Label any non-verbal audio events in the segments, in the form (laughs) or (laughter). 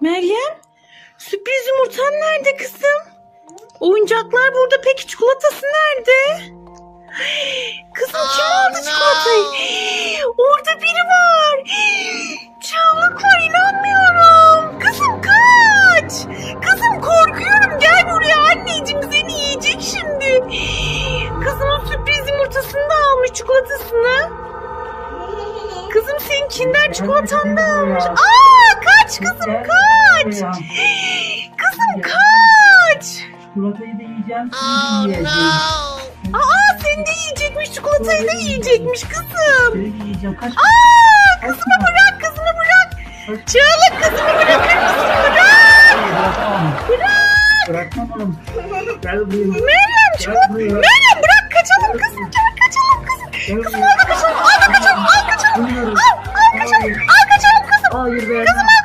Meryem, sürpriz yumurtan nerede kızım? Oyuncaklar burada peki çikolatası nerede? Kızım kim aldı çikolatayı? Orada biri var. Çığlık var inanmıyorum. Kızım kaç. Kızım korkuyorum gel buraya anneciğim seni yiyecek şimdi. Kızımın sürpriz yumurtasını da almış çikolatasını. Kızım senin kinder çikolatan da almış. Aa kaç kızım kaç. (gasps) Kızım kaç. Çikolatayı da yiyeceğim, de yiyeceğim. Aa seni de yiyecekmiş çikolatayı da yiyecekmiş kızım. Aa kızımı bırak kızımı bırak. Çığlık kızımı bırakır mısın bırak. bırakamam. Bırakmam oğlum. Gel buraya. Meryem çikolata. Meryem bırak kaçalım kızım gel kaçalım kızım. Gel Kızım al da kaçalım al da kaçalım al kaçalım. Al al kaçalım al kaçalım kızım. Kızım al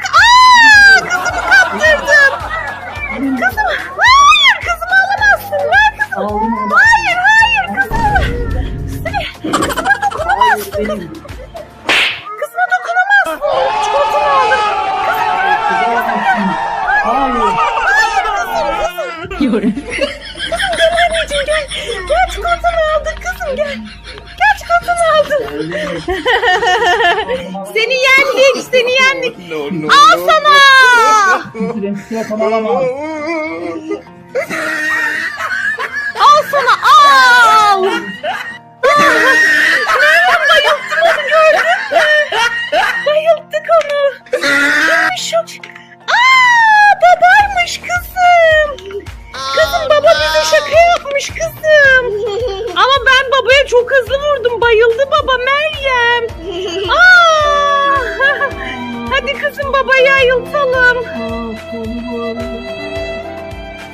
benim. Kızıma dokunamazsın. Çikolatamı aldım. Hayır. Gel anneciğim gel. Gel çikolatanı aldık kızım gel. Gel çikolatanı aldım. seni yendik seni yendik. Al sana. Çikolatamı. Al sana al. O? Aa babaymış kızım. Kızım baba bize şaka yapmış kızım. (laughs) Ama ben babaya çok hızlı vurdum. Bayıldı baba Meryem. (laughs) Aa! (laughs) Hadi kızım babayı ayıltalım. Aa,